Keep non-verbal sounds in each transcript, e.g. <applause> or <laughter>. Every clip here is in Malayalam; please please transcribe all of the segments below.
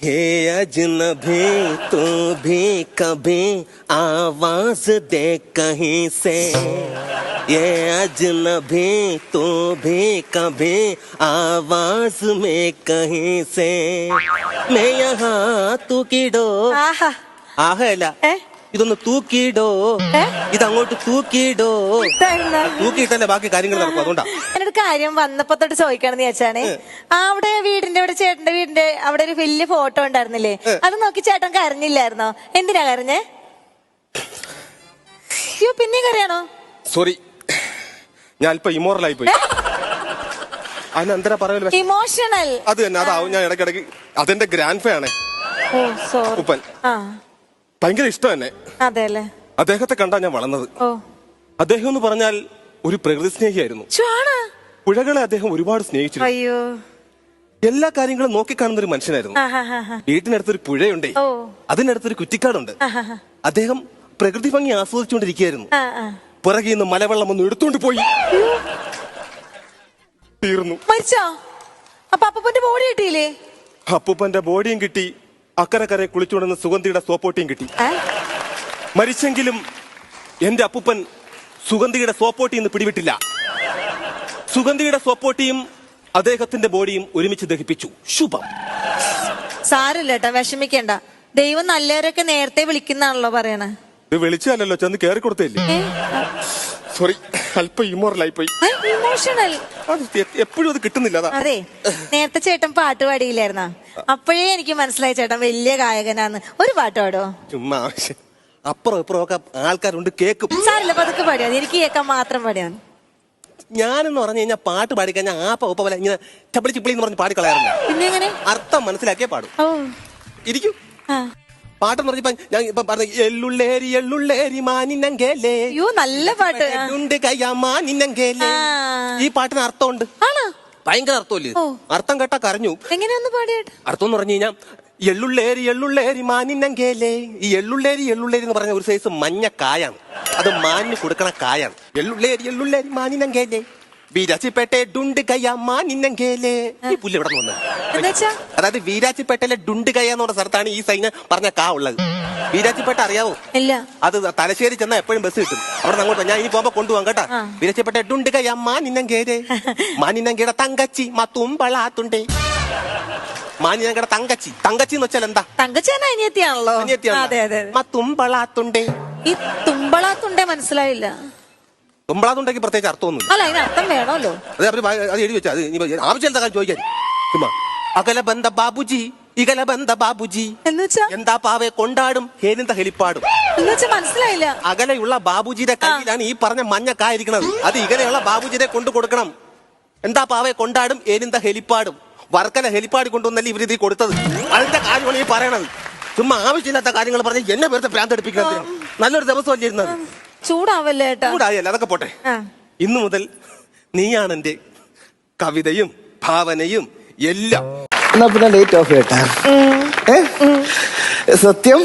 हे अजनबी तू भी कभी आवाज दे कहीं से। ये अजनबी तू भी कभी आवाज में कहीं से। मैं यहाँ तू തൂക്കിടോ ആഹല്ല ഇതൊന്ന് തൂക്കിയിടോ ഇത് അങ്ങോട്ട് തൂക്കിയിടോ തൂക്കിയിട്ടല്ലേ ബാക്കി കാര്യങ്ങൾ നടക്കും അതുകൊണ്ടാ. എന്നൊരു കാര്യം വന്നപ്പോ തൊട്ട് ചോദിക്കണം എന്ന് വിചാരിച്ചാണേ അവിടെ വീടിന്റെ അവിടെ അവിടെ ഒരു വലിയ ഫോട്ടോ ഉണ്ടായിരുന്നില്ലേ? അത് നോക്കി ചേട്ടൻ കരഞ്ഞില്ലായിരുന്നോ? എന്തിനാ കരഞ്ഞേ? അയ്യോ പിന്നെ കരയാണോ? സോറി ഞാൻ അല്പം ഇമോറലായി പോയി. അതിനെന്തരാ പറയൽ ഇമോഷണൽ അത് തന്നെ അതാവും ഞാൻ ഇടയ്ക്കിടയ്ക്ക് അതെന്റെ ഗ്രാൻഡ് ഫേ ആണ്. ഓ സോറി ഉപ്പൻ. ആ. ഭയങ്കര ഇഷ്ടം തന്നെ അതെ അല്ലേ? അദ്ദേഹത്തെ കണ്ടാ ഞാൻ വളർന്നത്. ഓ. അദ്ദേഹം എന്ന് പറഞ്ഞാൽ ഒരു പ്രകൃതി സ്നേഹിയായിരുന്നു. ചുവാണ് പുഴകളെ അദ്ദേഹം ഒരുപാട് സ്നേഹിച്ചിരുന്നു. അയ്യോ. എല്ലാ കാര്യങ്ങളും നോക്കിക്കാണുന്ന ഒരു മനുഷ്യനായിരുന്നു വീട്ടിനടുത്തൊരു പുഴയുണ്ടേ. അതിനടുത്തൊരു കുറ്റിക്കാടുണ്ട്. അദ്ദേഹം പ്രകൃതി ഭംഗി ആസ്വദിച്ചുകൊണ്ടിരിക്കുകയായിരുന്നു. പുറകിൽ നിന്ന് മലവെള്ളം ഒന്ന് എടുത്തുകൊണ്ട് പോയി. തീർന്നു. മരിച്ചോ? അപ്പൊ അപ്പന്റെ ബോഡി കിട്ടിയില്ലേ? അപ്പൂപ്പന്റെ ബോഡിയും കിട്ടി. അക്കരെ അക്കരക്കരെ കുളിച്ചുകൊണ്ടെന്ന് സുഗന്ധിയുടെ സോപ്പോട്ടിയും കിട്ടി. മരിച്ചെങ്കിലും എന്റെ അപ്പൂപ്പൻ സുഗന്ധിയുടെ സോപ്പോട്ടി എന്ന് പിടിവിട്ടില്ല. സുഗന്ധിയുടെ സോപ്പോട്ടിയും അദ്ദേഹത്തിന്റെ ബോഡിയും ഒരുമിച്ച് ദഹിപ്പിച്ചു. ശുഭം. സാരല്ലേട്ടാ കേട്ടോ വിഷമിക്കണ്ട. ദൈവം നല്ലവരൊക്കെ നേരത്തെ വിളിക്കുന്നാണല്ലോ പറയണേ. ഇത് വിളിച്ചല്ലോ ചെന്ന് കേറി കൊടുത്തില്ലേ? സോറി അല്പം ഇമോറലായി പോയി. ഇമോഷണൽ അത് എപ്പോഴും അത് കിട്ടുന്നില്ല അതെ. നേരത്തെ ചേട്ടൻ പാട്ട് പാടിയില്ലായിരുന്ന? അപ്പോഴേ എനിക്ക് മനസ്സിലായി ചേട്ടൻ വലിയ ഗായകനാന്ന്. ഒരു പാട്ട് പാടോ ചുമ്മാ ആവശ്യം അപ്പുറം ഇപ്പുറം ഒക്കെ ആൾക്കാരുണ്ട് കേക്കും. സാറില്ല പതുക്കെ പാടിയാ. എനിക്ക് കേൾക്കാൻ മാത്രം പാടിയാ? മതി. ഞാനെന്ന് പറഞ്ഞു കഴിഞ്ഞാൽ പാട്ട് പാടിക്കഴിഞ്ഞാൽ ആ ഒപ്പ പോലെ ഇങ്ങനെ ചപ്പിളി ചിപ്പിളി എന്ന് പറഞ്ഞ് പാടി കളയാറില്ല പിന്നെ എങ്ങനെ അർത്ഥം മനസ്സിലാക്കിയേ പാടും. ഓ. ഇരിക്കും. ആ. പാട്ടെന്ന് പറഞ്ഞപ്പോ ഞാൻ ഇപ്പൊ പറഞ്ഞ എള്ളുള്ളേരി എള്ളുള്ളേരി മാനിനങ്കേലേ. അയ്യോ നല്ല പാട്ട്. ആ. ഉണ്ട് കയ്യാ മാനിനങ്കേലേ. ആ. ഈ പാട്ടിന് അർത്ഥമുണ്ട്. ആണോ? ഭയങ്കര അർത്ഥമല്ലേ? ഓ. അർത്ഥം കേട്ടാ കരഞ്ഞു. എങ്ങനെയൊന്ന് പാടിയാട്ട്? അർത്ഥം എന്ന് പറഞ്ഞു കഴിഞ്ഞാൽ എള്ളുള്ളേരി എള്ളുള്ളേരി മാനിനങ്കേലേ. ഈ എള്ളുള്ളേരി എള്ളുള്ളേരി എന്ന് പറഞ്ഞ ഒരു സൈസ് മഞ്ഞ കായാണ്. അത് മാനിന് കൊടുക്കണ കായാണ്. എള്ളുള്ളേരി എള്ളുള്ളേരി മാനിനങ്കേലേ. വീരാച്ചിപ്പേട്ടെ ഡുണ്ട് കയ്യ മാനിന്നെങ്കേലേ ഈ പുല്ല് ഇവിടെ നിന്ന് അതായത് വീരാച്ചിപ്പേട്ടയിലെ ഡുണ്ട് കയ്യ എന്ന് പറഞ്ഞ സ്ഥലത്താണ് ഈ സൈന് പറഞ്ഞ കാ ഉള്ളത്. വീരാച്ചിപ്പേട്ട അറിയാവോ? ഇല്ല. അത് തലശ്ശേരി ചെന്നാ എപ്പോഴും ബസ് കിട്ടും. അവിടെ അങ്ങോട്ട് ഞാൻ ഇനി പോകുമ്പോ കൊണ്ടുപോകാം കേട്ടാ. വീരാച്ചിപ്പേട്ട ഡുണ്ട് കയ്യ മാനിന്നെങ്കേലേ <laughs> മാനിന്നെങ്കേടെ തങ്കച്ചി മത്തുമ്പളാത്തുണ്ടേ ഞങ്ങളുടെ തങ്കച്ചി. തങ്കച്ചി എന്ന് വെച്ചാൽ എന്താ? തങ്കച്ചേന അനിയത്തിയാണല്ലോ. അനിയത്തിയാണ്. അതെ അതെ അതെ. മത്തുമ്പളാത്തുണ്ടേ ഈ തുമ്പളാത്തുണ്ടേ മനസ്സിലായില്ല. തുമ്പളാത്തുണ്ടെങ്കിൽ പ്രത്യേകിച്ച് അർത്ഥമൊന്നുമില്ല. അല്ല അതിന് അർത്ഥം വേണമല്ലോ. അത് അവർ ഭയ- അത് എഴുതി വെച്ചാൽ അത് ഇനി ആവശ്യം എന്താ കാര്യം ചോദിക്കാൻ? ചുമ്മാ. അകല ബന്ധ ബാബുജി ഇകല ബന്ധ ബാബുജി. എന്ന് വെച്ചാ? എന്താ പാവെ കൊണ്ടാടും ഹേനിന്ത ഹെലിപ്പാടും. മനസ്സിലായില്ല. അകലെയുള്ള ബാബുജിയുടെ കയ്യിലാണ് ഈ പറഞ്ഞ മഞ്ഞ കായിരിക്കണത് അത് ഇകലെയുള്ള ബാബുജിയെ കൊണ്ടു കൊടുക്കണം. എന്താ പാവെ കൊണ്ടാടും ഏനിന്ത ഹെലിപ്പാടും. വർക്കല ഹെലിപ്പാട് കൊണ്ടുവന്നല്ലേ ഇവരിത് കൊടുത്തത്? അതിന്റെ കാര്യമാണ് ഈ പറയണത്. ചുമ്മാ ആവശ്യമില്ലാത്ത കാര്യങ്ങൾ പറഞ്ഞ് എന്നെ വെറുതെ ഭ്രാന്ത് എടുപ്പിക്കുന്നത്. നല്ലൊരു ദിവസമല്ലേ ഇരുന്നത്? ചൂടാവല്ലേ ചൂടായല്ലേ? അതൊക്കെ പോട്ടെ. ഇന്നു മുതൽ നീയാണ് എന്റെ കവിതയും ഭാവനയും എല്ലാം. എന്നാ പിന്നെ ലേറ്റ് ഓഫ്? സത്യം?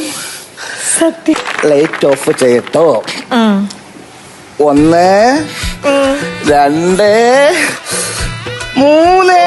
സത്യം. ലൈറ്റ് ഓഫ് ചെയ്യട്ടോ. ഒന്ന് രണ്ട് മൂന്ന്.